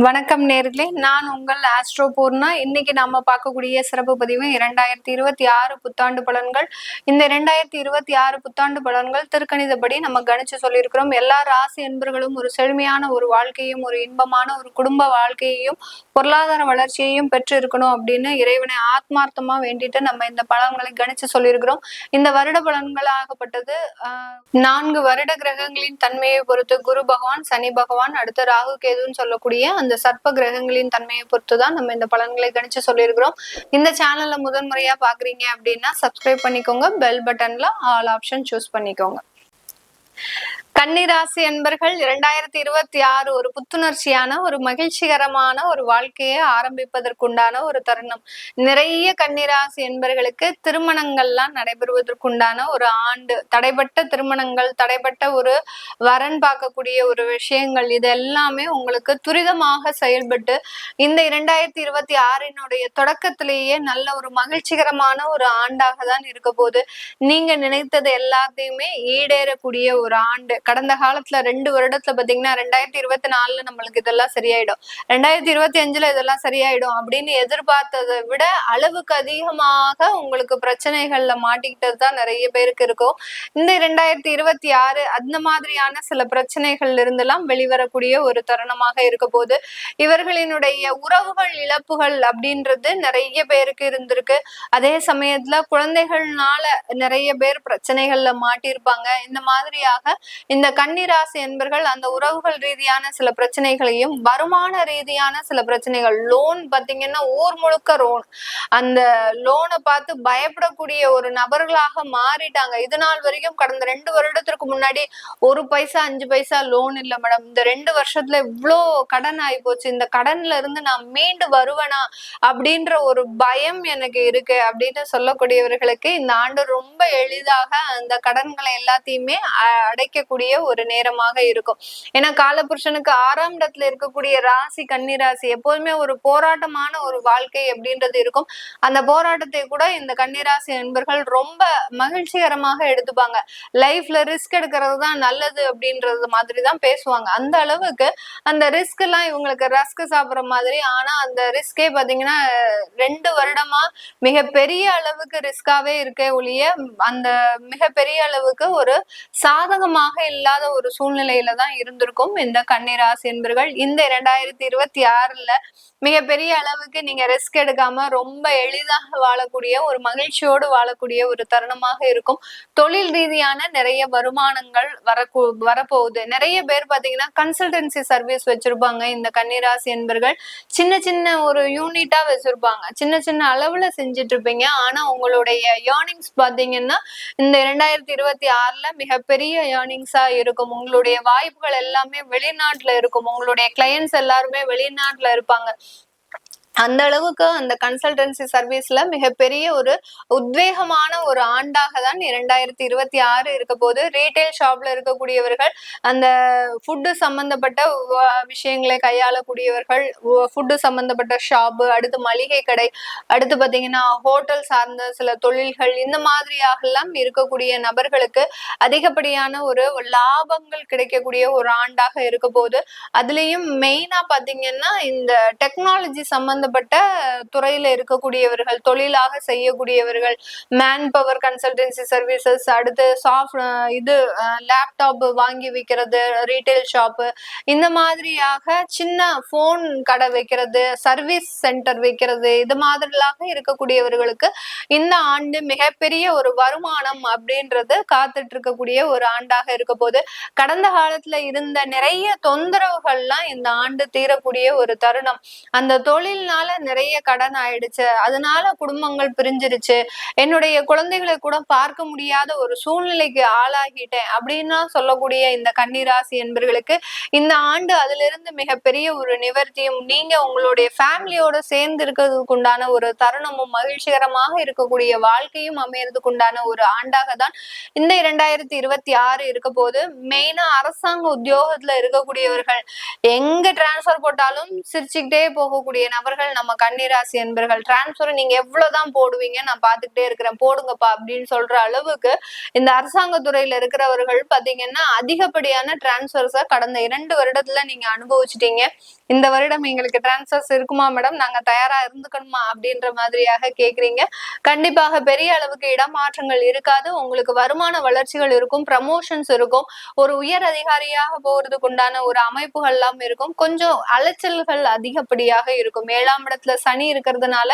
வணக்கம் நேர்களே. நான் உங்கள் ஆஸ்ட்ரோ பூர்ணா. இன்னைக்கு நாம பார்க்கக்கூடிய சிறப்பு பதிவு இரண்டாயிரத்தி இருபத்தி ஆறு புத்தாண்டு பலன்கள். இந்த இரண்டாயிரத்தி இருபத்தி ஆறு புத்தாண்டு பலன்கள் திருக்கணிதப்படி நம்ம கணிச்சு சொல்லியிருக்கிறோம். எல்லா ராசி என்பர்களும் ஒரு செழுமையான ஒரு வாழ்க்கையும் ஒரு இன்பமான ஒரு குடும்ப வாழ்க்கையையும் பொருளாதார வளர்ச்சியையும் பெற்று இருக்கணும் அப்படின்னு இறைவனை ஆத்மார்த்தமா வேண்டிட்டு நம்ம இந்த பலன்களை கணிச்சு சொல்லியிருக்கிறோம். இந்த வருட பலன்கள் ஆகப்பட்டது நான்கு வருட கிரகங்களின் தன்மையை பொறுத்து குரு பகவான் சனி பகவான் அடுத்து ராகு கேதுன்னு சொல்லக்கூடிய அந்த சர்ப்ப கிரகங்களின் தன்மையை பொறுத்து தான் நம்ம இந்த பலன்களை கணிச்சு சொல்லியிருக்கிறோம். இந்த சேனல்ல முதன் முறையா பாக்குறீங்க அப்படின்னா சப்ஸ்கிரைப் பண்ணிக்கோங்க பெல் பட்டன்ல ஆல் ஆப்ஷன் சூஸ் பண்ணிக்கோங்க. கன்னிராசி என்பர்கள் இரண்டாயிரத்தி இருபத்தி ஆறு ஒரு புத்துணர்ச்சியான ஒரு மகிழ்ச்சிகரமான ஒரு வாழ்க்கையை ஆரம்பிப்பதற்குண்டான ஒரு தருணம். நிறைய கன்னிராசி என்பர்களுக்கு திருமணங்கள்லாம் நடைபெறுவதற்குண்டான ஒரு ஆண்டு தடைப்பட்ட திருமணங்கள் தடைப்பட்ட ஒரு வரன் பார்க்கக்கூடிய ஒரு விஷயங்கள் இது எல்லாமே உங்களுக்கு துரிதமாக செயல்பட்டு இந்த இரண்டாயிரத்தி இருபத்தி ஆறினுடைய தொடக்கத்திலேயே நல்ல ஒரு மகிழ்ச்சிகரமான ஒரு ஆண்டாக தான் இருக்க போது நீங்க நினைத்தது எல்லாத்தையுமே ஈடேறக்கூடிய ஒரு ஆண்டு. கடந்த காலத்துல ரெண்டு வருடத்துல பாத்தீங்கன்னா ரெண்டாயிரத்தி இருபத்தி நாலுல நம்மளுக்கு இதெல்லாம் சரியாயிடும். ரெண்டாயிரத்தி இருபத்தி அஞ்சுல இதெல்லாம் சரியாயிடும் அப்படின்னு எதிர்பார்த்ததை விட அளவுக்கு அதிகமாக உங்களுக்கு பிரச்சனைகள்ல மாட்டிக்கிட்டது தான் நிறைய பேருக்கு இருக்கும். இந்த ரெண்டாயிரத்தி இருபத்தி ஆறு அந்த மாதிரியான சில பிரச்சனைகள்ல இருந்தெல்லாம் வெளிவரக்கூடிய ஒரு தருணமாக இருக்க போது இவர்களினுடைய உறவுகள் இழப்புகள் அப்படின்றது நிறைய பேருக்கு இருந்திருக்கு. அதே சமயத்துல குழந்தைகள்னால நிறைய பேர் பிரச்சனைகள்ல மாட்டியிருப்பாங்க. இந்த மாதிரியாக இந்த கன்னிராசி என்பர்கள் அந்த உறவுகள் ரீதியான சில பிரச்சனைகளையும் வருமான ரீதியான சில பிரச்சனைகள் லோன் பாத்தீங்கன்னா ஊர் முழுக்க லோன் அந்த லோனை பார்த்து பயப்படக்கூடிய ஒரு நபர்களாக மாறிட்டாங்க. இது நாள் வரைக்கும் கடந்த ரெண்டு வருடத்திற்கு முன்னாடி ஒரு பைசா அஞ்சு பைசா லோன் இல்ல மேடம் இந்த ரெண்டு வருஷத்துல இவ்வளோ கடன் ஆகி போச்சு. இந்த கடன்ல இருந்து நான் மீண்டு வருவேனா அப்படின்ற ஒரு பயம் எனக்கு இருக்கு அப்படின்னு சொல்லக்கூடியவர்களுக்கு இந்த ஆண்டு ரொம்ப எளிதாக அந்த கடன்களை எல்லாத்தையுமே அ- அடைக்கக்கூடிய ஒரு நேரமாக இருக்கும். ஏன்னா காலபுருஷனுக்கு ஆறாம் இடத்துல இருக்கக்கூடிய ராசி கன்னி ராசி எப்போதுமே ஒரு போராட்டமான ஒரு வாழ்க்கை அப்படின்றது இருக்கும். அந்த போராட்டத்தை கூட இந்த கன்னிராசி நண்பர்கள் ரொம்ப மகிழ்ச்சிகரமாக எடுத்துப்பாங்க. லைஃப்ல ரிஸ்க் எடுக்கிறது தான் நல்லது அப்படின்றது மாதிரி தான் பேசுவாங்க. அந்த அளவுக்கு அந்த ரிஸ்க் எல்லாம் இவங்களுக்கு ரஸ்க் சாப்பிடுற மாதிரி. ஆனா அந்த ரிஸ்கே பாத்தீங்கன்னா ரெண்டு வருடமா மிகப்பெரிய அளவுக்கு ரிஸ்காவே இருக்கே ஒழிய அந்த மிகப்பெரிய அளவுக்கு ஒரு சாதகமாக இல்லாத ஒரு சூழ்நிலையில தான் இருந்திருக்கும். இந்த கன்னிராசி என்பர்கள் இந்த இரண்டாயிரத்தி இருபத்தி ஆறுல மிகப்பெரிய அளவுக்கு நீங்க ரிஸ்க் எடுக்காம ரொம்ப எளிதாக வாழக்கூடிய ஒரு மகிழ்ச்சியோடு வாழக்கூடிய ஒரு தருணமாக இருக்கும். தொழில் ரீதியான நிறைய வருமானங்கள் வரக்கூ வரப்போகுது. நிறைய பேர் பாத்தீங்கன்னா கன்சல்டன்சி சர்வீஸ் வச்சிருப்பாங்க. இந்த கன்னிராசி என்பர்கள் சின்ன சின்ன ஒரு யூனிட்டா வச்சிருப்பாங்க. சின்ன சின்ன அளவுல செஞ்சுட்டு இருப்பீங்க ஆனா உங்களுடைய ஏர்னிங்ஸ் பாத்தீங்கன்னா இந்த இரண்டாயிரத்தி இருபத்தி ஆறுல மிகப்பெரிய ஏர்னிங்ஸா இருக்கும் உங்களுடைய வாய்ப்புகள் எல்லாமே வெளிநாட்டுல இருக்கும் உங்களுடைய கிளையன்ஸ் எல்லாருமே வெளிநாட்டுல இருப்பாங்க. அந்த அளவுக்கு அந்த கன்சல்டன்சி சர்வீஸ்ல மிகப்பெரிய ஒரு உத்வேகமான ஒரு ஆண்டாக தான் இரண்டாயிரத்தி இருபத்தி ஆறு இருக்க போது ரீட்டைல் ஷாப்ல இருக்கக்கூடியவர்கள் அந்த ஃபுட்டு சம்பந்தப்பட்ட விஷயங்களை கையாளக்கூடியவர்கள் ஃபுட்டு சம்பந்தப்பட்ட ஷாப்பு அடுத்து மளிகை கடை அடுத்து பாத்தீங்கன்னா ஹோட்டல் சார்ந்த சில தொழில்கள் இந்த மாதிரியாக எல்லாம் இருக்கக்கூடிய நபர்களுக்கு அதிகப்படியான ஒரு லாபங்கள் கிடைக்கக்கூடிய ஒரு ஆண்டாக இருக்க போது அதுலயும் மெயினா பாத்தீங்கன்னா இந்த டெக்னாலஜி சம்பந்தப்பட்ட துறையில இருக்கக்கூடியவர்கள் தொழிலாக செய்யக்கூடியவர்கள் மேன் பவர் கன்சல்டன்சி சர்வீசஸ் அடுத்து சாஃப்ட் இது லேப்டாப் வாங்கி விற்கிறது ரீட்டைல் ஷாப்பு இந்த மாதிரியாக சின்ன ஃபோன் கடை வைக்கிறது சர்வீஸ் சென்டர் வைக்கிறது இது மாதிரிலாக இருக்கக்கூடியவர்களுக்கு இந்த ஆண்டு மிகப்பெரிய ஒரு வருமானம் அப்படின்றது காத்துட்டு இருக்கக்கூடிய ஒரு ஆண்டாக இருக்க போது கடந்த காலத்துல இருந்த நிறைய தொந்தரவுகள்லாம் இந்த ஆண்டு தீரக்கூடிய ஒரு தருணம். அந்த தொழில் தொழில்னால நிறைய கடன் ஆயிடுச்சு. அதனால குடும்பங்கள் பிரிஞ்சிருச்சு. என்னுடைய குழந்தைகளை கூட பார்க்க முடியாத ஒரு சூழ்நிலைக்கு ஆளாகிட்டேன் அப்படின்னு சொல்லக்கூடிய இந்த கன்னிராசி என்பர்களுக்கு இந்த ஆண்டு அதிலிருந்து மிகப்பெரிய ஒரு நிவர்த்தியும் நீங்க உங்களுடைய ஃபேமிலியோட சேர்ந்து இருக்கிறதுக்கு உண்டான ஒரு தருணமும் மகிழ்ச்சிகரமாக இருக்கக்கூடிய வாழ்க்கையும் அமையறதுக்கு உண்டான ஒரு ஆண்டாக தான் இந்த இரண்டாயிரத்தி இருபத்தி ஆறு இருக்க போது மெயினா அரசாங்க உத்தியோகத்துல இருக்கக்கூடியவர்கள் எங்க டிரான்ஸ்பர் போட்டாலும் சிரிச்சுக்கிட்டே போகக்கூடிய நபர்கள் நம்ம கன்னிராசி என்பர்கள் டிரான்ஸ்பர் நீங்க எவ்வளவுதான் போடுவீங்க நான் பாத்துக்கிட்டே இருக்கிறேன் போடுங்கப்பா அப்படின்னு சொல்ற அளவுக்கு இந்த அரசாங்க துறையில இருக்கிறவர்கள் பாத்தீங்கன்னா அதிகப்படியான டிரான்ஸ்ஃபர்ஸ கடந்த இரண்டு வருடத்துல நீங்க அனுபவிச்சிட்டீங்க. இந்த வருடம் எங்களுக்கு டிரான்ஸ்பர்ஸ் இருக்குமா மேடம் நாங்க தயாரா இருந்துக்கணுமா அப்படின்ற மாதிரியாக கேக்குறீங்க. கண்டிப்பாக பெரிய அளவுக்கு இடமாற்றங்கள் இருக்காது. உங்களுக்கு வருமான வளர்ச்சிகள் இருக்கும் ப்ரமோஷன்ஸ் இருக்கும். ஒரு உயர் அதிகாரியாக போறதுக்கு உண்டான ஒரு அமைப்புகள் எல்லாம் இருக்கும். கொஞ்சம் அலைச்சல்கள் அதிகப்படியாக இருக்கும். ஏழாம் இடத்துல சனி இருக்கிறதுனால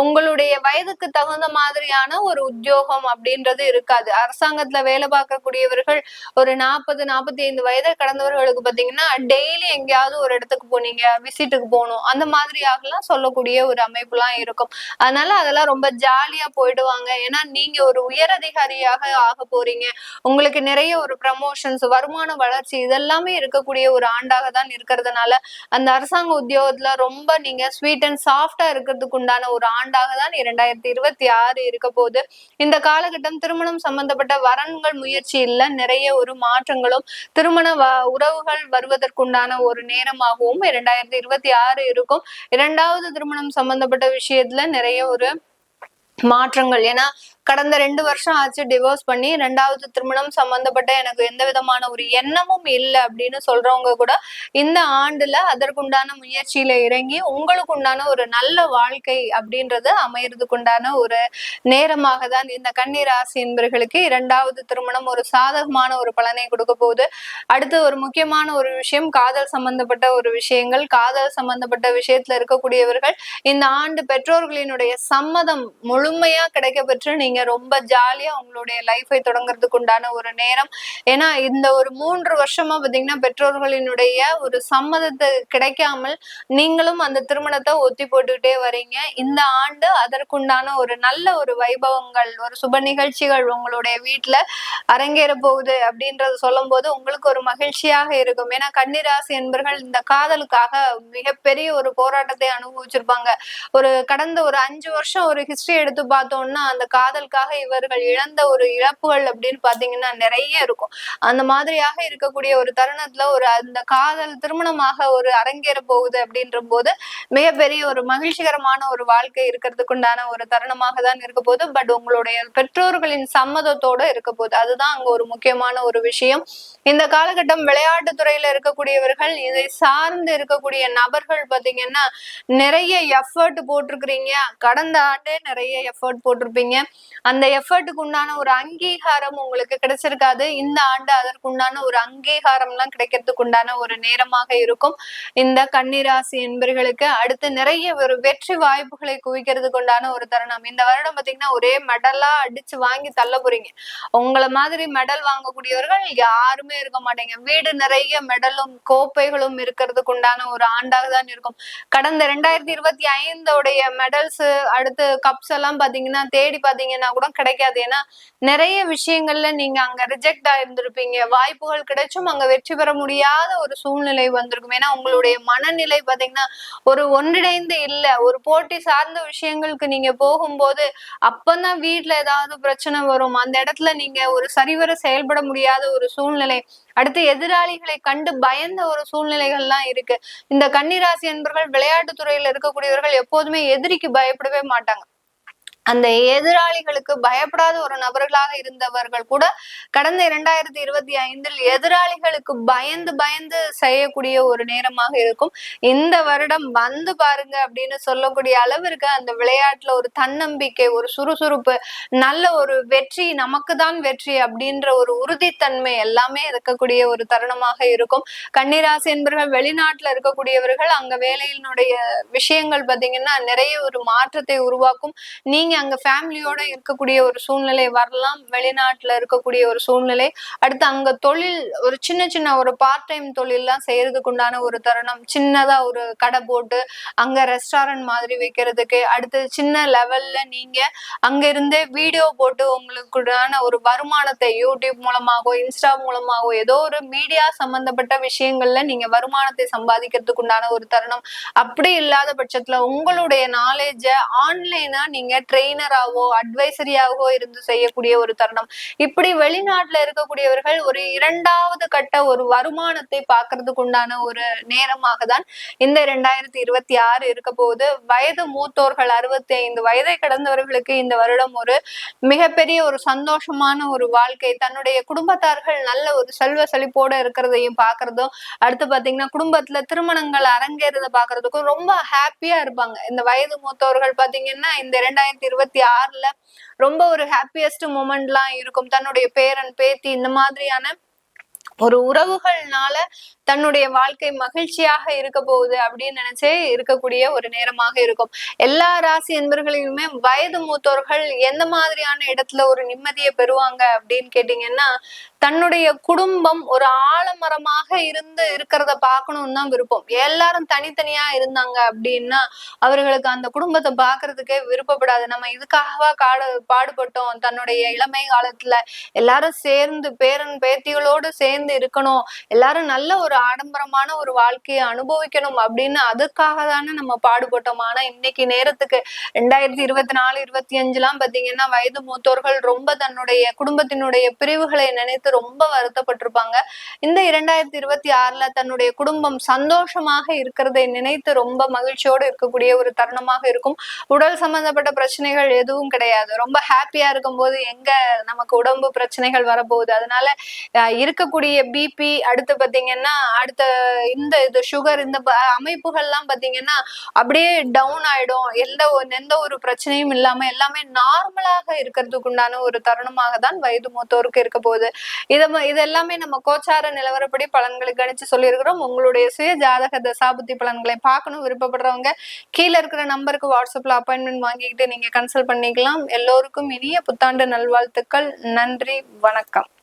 உங்களுடைய வயதுக்கு தகுந்த மாதிரியான ஒரு உத்தியோகம் அப்படின்றது இருக்காது. அரசாங்கத்துல வேலை பார்க்கக்கூடியவர்கள் ஒரு நாற்பது நாற்பத்தி ஐந்து வயதை கடந்தவர்களுக்கு பாத்தீங்கன்னா டெய்லி எங்கேயாவது ஒரு இடத்துக்கு போனீங்க விசிட்டுக்கு போகணும். அந்த மாதிரியாகலாம் சொல்லக்கூடிய ஒரு அமைப்புலாம் இருக்கும். அதனால அதெல்லாம் ரொம்ப ஜாலியா போயிடுவாங்க. ஏன்னா நீங்க ஒரு உயர் அதிகாரியாக ஆக போறீங்க. உங்களுக்கு நிறைய ஒரு ப்ரமோஷன்ஸ் வருமான வளர்ச்சி இதெல்லாமே இருக்கக்கூடிய ஒரு ஆண்டாக தான் இருக்கிறதுனால அந்த அரசாங்க உத்தியோகத்துல ரொம்ப நீங்க ஸ்வீட் அண்ட் சாஃப்டா இருக்கிறதுக்கு உண்டான ஒரு ஆண்டாக தான் இரண்டாயிரத்தி இருபத்தி ஆறு இருக்க போகுது. இந்த காலகட்டம் திருமணம் சம்பந்தப்பட்ட வரன்கள் முயற்சி இல்ல நிறைய ஒரு மாற்றங்களும் திருமண உறவுகள் வருவதற்குண்டான ஒரு நேரமாகவும் இரண்டாயிரத்தி இருபத்தி ஆறு இருக்கும். இரண்டாவது திருமணம் சம்பந்தப்பட்ட விஷயத்துல நிறைய ஒரு மாற்றங்கள். ஏன்னா கடந்த ரெண்டு வருஷம் ஆச்சு டிவோர்ஸ் பண்ணி. ரெண்டாவது திருமணம் சம்பந்தப்பட்ட எனக்கு எந்த விதமான ஒரு எண்ணமும் இல்லை அப்படின்னு சொல்றவங்க கூட இந்த ஆண்டுல அதற்குண்டான முயற்சியில இறங்கி உங்களுக்கு உண்டான ஒரு நல்ல வாழ்க்கை அப்படின்றது அமையறதுக்கு உண்டான ஒரு நேரமாக தான் இந்த கன்னிராசி என்பர்களுக்கு இரண்டாவது திருமணம் ஒரு சாதகமான ஒரு பலனை கொடுக்க போகுது. அடுத்து ஒரு முக்கியமான ஒரு விஷயம் காதல் சம்பந்தப்பட்ட ஒரு விஷயங்கள். காதல் சம்பந்தப்பட்ட விஷயத்துல இருக்கக்கூடியவர்கள் இந்த ஆண்டு பெற்றோர்களினுடைய சம்மதம் முழுமையா கிடைக்க பெற்று நீங்க நீங்க ரொம்ப ஜாலியா உங்களுடைய லைஃபை தொடங்குறதுக்கு உண்டான ஒரு நேரம். ஏன்னா இந்த ஒரு மூன்று வருஷமா பாத்தீங்கன்னா பெற்றோர்களினுடைய ஒரு சம்மதத்தை கிடைக்காமல் நீங்களும் அந்த திருமணத்தை ஒத்தி போட்டுக்கிட்டே வரீங்க இந்த ஆண்டு அதற்குண்டான ஒரு நல்ல ஒரு வைபவங்கள் ஒரு சுப நிகழ்ச்சிகள் உங்களுடைய வீட்டுல அரங்கேற போகுது அப்படின்றத சொல்லும் போது உங்களுக்கு ஒரு மகிழ்ச்சியாக இருக்கும். ஏன்னா கன்னிராசி என்பர்கள் இந்த காதலுக்காக மிகப்பெரிய ஒரு போராட்டத்தை அனுபவிச்சிருப்பாங்க. ஒரு கடந்த ஒரு அஞ்சு வருஷம் ஒரு ஹிஸ்டரி எடுத்து பார்த்தோம்னா அந்த காதல் காதலுக்காக இவர்கள் இழந்த ஒரு இழப்புகள் அப்படின்னு பாத்தீங்கன்னா நிறைய இருக்கும். அந்த மாதிரியாக இருக்கக்கூடிய ஒரு தருணத்துல ஒரு அந்த காதல் திருமணமாக ஒரு அரங்கேற போகுது அப்படின்ற போது மிகப்பெரிய ஒரு மகிழ்ச்சிகரமான ஒரு வாழ்க்கை இருக்கிறதுக்குண்டான ஒரு தருணமாக தான் இருக்க போது பட் உங்களுடைய பெற்றோர்களின் சம்மதத்தோட இருக்க போகுது. அதுதான் அங்க ஒரு முக்கியமான ஒரு விஷயம். இந்த காலகட்டம் விளையாட்டு துறையில இருக்கக்கூடியவர்கள் இதை சார்ந்து இருக்கக்கூடிய நபர்கள் பாத்தீங்கன்னா நிறைய எஃபர்ட் போட்டிருக்கிறீங்க. கடந்த ஆண்டே நிறைய எஃபர்ட் போட்டிருப்பீங்க. அந்த எஃபர்ட்டுக்கு உண்டான ஒரு அங்கீகாரம் உங்களுக்கு கிடைச்சிருக்காது. இந்த ஆண்டு அதற்குண்டான ஒரு அங்கீகாரம் எல்லாம் கிடைக்கிறதுக்கு உண்டான ஒரு நேரமாக இருக்கும். இந்த கன்னிராசி என்பர்களுக்கு அடுத்து நிறைய ஒரு வெற்றி வாய்ப்புகளை குவிக்கிறதுக்கு உண்டான ஒரு தருணம். இந்த வருடம் பாத்தீங்கன்னா ஒரே மெடலா அடிச்சு வாங்கி தள்ள போறீங்க. உங்களை மாதிரி மெடல் வாங்கக்கூடியவர்கள் யாருமே இருக்க மாட்டீங்க. வீடு நிறைய மெடலும் கோப்பைகளும் இருக்கிறதுக்கு உண்டான ஒரு ஆண்டாக தான் இருக்கும். கடந்த ரெண்டாயிரத்தி இருபத்தி ஐந்தோடைய மெடல்ஸ் அடுத்து கப்ஸ் எல்லாம் பாத்தீங்கன்னா தேடி பாத்தீங்கன்னா அப்படின்னா கூட கிடைக்காது. ஏன்னா நிறைய விஷயங்கள்ல நீங்க அங்க ரிஜெக்ட் ஆயிருந்திருப்பீங்க. வாய்ப்புகள் கிடைச்சும் அங்க வெற்றி பெற முடியாத ஒரு சூழ்நிலை வந்திருக்கும். ஏன்னா உங்களுடைய மனநிலை பாத்தீங்கன்னா ஒரு ஒன்றிணைந்து இல்ல. ஒரு போட்டி சார்ந்த விஷயங்களுக்கு நீங்க போகும்போது அப்பதான் வீட்டுல ஏதாவது பிரச்சனை வரும். அந்த இடத்துல நீங்க ஒரு சரிவர செயல்பட முடியாத ஒரு சூழ்நிலை. அடுத்து எதிராளிகளை கண்டு பயந்த ஒரு சூழ்நிலைகள்லாம் இருக்கு. இந்த கன்னிராசி என்பர்கள் விளையாட்டு துறையில இருக்கக்கூடியவர்கள் எப்போதுமே எதிரிக்கு பயப்படவே மாட்டாங்க. அந்த எதிராளிகளுக்கு பயப்படாத ஒரு நபர்களாக இருந்தவர்கள் கூட கடந்த இரண்டாயிரத்தி இருபத்தி ஐந்தில் எதிராளிகளுக்கு பயந்து பயந்து செய்யக்கூடிய ஒரு நேரமாக இருக்கும். இந்த வருடம் வந்து பாருங்க அப்படின்னு சொல்லக்கூடிய அளவிற்கு அந்த விளையாட்டுல ஒரு தன்னம்பிக்கை ஒரு சுறுசுறுப்பு நல்ல ஒரு வெற்றி நமக்கு தான் வெற்றி அப்படின்ற ஒரு உறுதித்தன்மை எல்லாமே இருக்கக்கூடிய ஒரு தருணமாக இருக்கும். கன்னிராசி என்பவர்கள் வெளிநாட்டுல இருக்கக்கூடியவர்கள் அங்க வேலையினுடைய விஷயங்கள் பாத்தீங்கன்னா நிறைய ஒரு மாற்றத்தை உருவாக்கும். நீங்க அங்க ஃபேமிலியோட இருக்கக்கூடிய ஒரு சூழ்நிலை வரலாம் வெளிநாட்டுல இருக்கக்கூடிய ஒரு சூழ்நிலை. அடுத்து அங்க தொழில் ஒரு சின்ன சின்ன ஒரு பார்ட் டைம் தொழில்லாம் செய்யறதுக்கு உண்டான ஒரு தருணம். சின்னதா ஒரு கடை போட்டு அங்க ரெஸ்டாரண்ட் மாதிரி வைக்கிறதுக்கு. அடுத்து சின்ன லெவல்ல நீங்க அங்க இருந்தே வீடியோ போட்டு உங்களுக்குடான ஒரு வருமானத்தை யூடியூப் மூலமாகவோ இன்ஸ்டா மூலமாகவோ ஏதோ ஒரு மீடியா சம்பந்தப்பட்ட விஷயங்கள்ல நீங்க வருமானத்தை சம்பாதிக்கிறதுக்கு உண்டான ஒரு தருணம். அப்படி இல்லாத பட்சத்துல உங்களுடைய நாலேஜ ஆன்லைனா நீங்க ட்ரெயின் ட்ரெயினராகவோ அட்வைசரியாகவோ இருந்து செய்யக்கூடிய ஒரு தருணம். இப்படி வெளிநாட்டுல இருக்கக்கூடியவர்கள் ஒரு இரண்டாவது கட்ட ஒரு வருமானத்தை பார்க்கறதுக்கு உண்டான ஒரு நேரமாக தான் இந்த இரண்டாயிரத்தி இருபத்தி ஆறு இருக்க போகுது. வயது மூத்தோர்கள் அறுபத்தி ஐந்து வயதை கடந்தவர்களுக்கு இந்த வருடம் ஒரு மிகப்பெரிய ஒரு சந்தோஷமான ஒரு வாழ்க்கை. தன்னுடைய குடும்பத்தார்கள் நல்ல ஒரு செல்வ செழிப்போட இருக்கிறதையும் பாக்குறதும் அடுத்து பாத்தீங்கன்னா குடும்பத்துல திருமணங்கள் அரங்கேறத பாக்குறதுக்கும் ரொம்ப ஹாப்பியா இருப்பாங்க. இந்த வயது மூத்தவர்கள் பாத்தீங்கன்னா இந்த இரண்டாயிரத்தி இருபத்தி ஆறுல ரொம்ப ஒரு ஹாப்பியஸ்ட் மூமெண்ட்லாம் இருக்கும். தன்னுடைய பேரன் பேத்தி இந்த மாதிரியான ஒரு உறவுகள்னால தன்னுடைய வாழ்க்கை மகிழ்ச்சியாக இருக்க போகுது அப்படின்னு நினைச்சே இருக்கக்கூடிய ஒரு நேரமாக இருக்கும். எல்லா ராசி என்பர்களிலுமே வயது மூத்தோர்கள் எந்த மாதிரியான இடத்துல ஒரு நிம்மதியை பெறுவாங்க அப்படின்னு கேட்டீங்கன்னா தன்னுடைய குடும்பம் ஒரு ஆலமரமாக இருந்து இருக்கிறத பார்க்கணும்னு தான் விருப்பம். எல்லாரும் தனித்தனியா இருந்தாங்க அப்படின்னா அவர்களுக்கு அந்த குடும்பத்தை பாக்குறதுக்கே விருப்பப்படாது. நம்ம இதுக்காகவா காடு பாடுபட்டோம். தன்னுடைய இளமை காலத்துல எல்லாரும் சேர்ந்து பேரன் பேத்திகளோடு சேர்ந்து இருக்கணும். எல்லாரும் நல்ல ஒரு ஆடம்பரமான ஒரு வாழ்க்கையை அனுபவிக்கணும் அப்படின்னு அதுக்காக தானே நம்ம பாடுபட்டோம். ஆனா இன்னைக்கு நேரத்துக்கு ரெண்டாயிரத்தி இருபத்தி நாலு இருபத்தி அஞ்சுலாம் பாத்தீங்கன்னா வயது மூத்தோர்கள் ரொம்ப தன்னுடைய குடும்பத்தினுடைய பிரிவுகளை நினைத்து ரொம்ப வருத்தப்பட்டிருப்பாங்க. இந்த இரண்டாயிரத்தி இருபத்தி ஆறுல தன்னுடைய குடும்பம் சந்தோஷமாக இருக்கிறதை நினைத்து ரொம்ப மகிழ்ச்சியோடு இருக்கக்கூடிய ஒரு தருணமாக இருக்கும். உடல் சம்பந்தப்பட்ட பிரச்சனைகள் எதுவும் கிடையாது. ரொம்ப ஹாப்பியா இருக்கும் போது எங்க நமக்கு உடம்பு பிரச்சனைகள் வரப்போகுது. அதனால இருக்கக்கூடிய பிபி அடுத்து பாத்தீங்கன்னா அடுத்த இந்த இது சுகர் இந்த அமைப்புகள்லாம் பாத்தீங்கன்னா அப்படியே டவுன் ஆயிடும். எந்த எந்த ஒரு பிரச்சனையும் இல்லாம எல்லாமே நார்மலாக இருக்கிறதுக்கு உண்டான ஒரு தருணமாக தான் வயது மூத்தோருக்கு இருக்க போகுது. இத இது எல்லாமே நம்ம கோச்சார நிலவரப்படி பலன்களை கணிச்சு சொல்லியிருக்கிறோம். உங்களுடைய சுய ஜாதக தசாபுத்தி பலன்களை பார்க்கணும் விருப்பப்படுறவங்க கீழே இருக்கிற நம்பருக்கு வாட்ஸ்அப்ல அப்பாயின்மெண்ட் வாங்கிக்கிட்டு நீங்க கன்சல்ட் பண்ணிக்கலாம். எல்லோருக்கும் இனிய புத்தாண்டு நல்வாழ்த்துக்கள். நன்றி. வணக்கம்.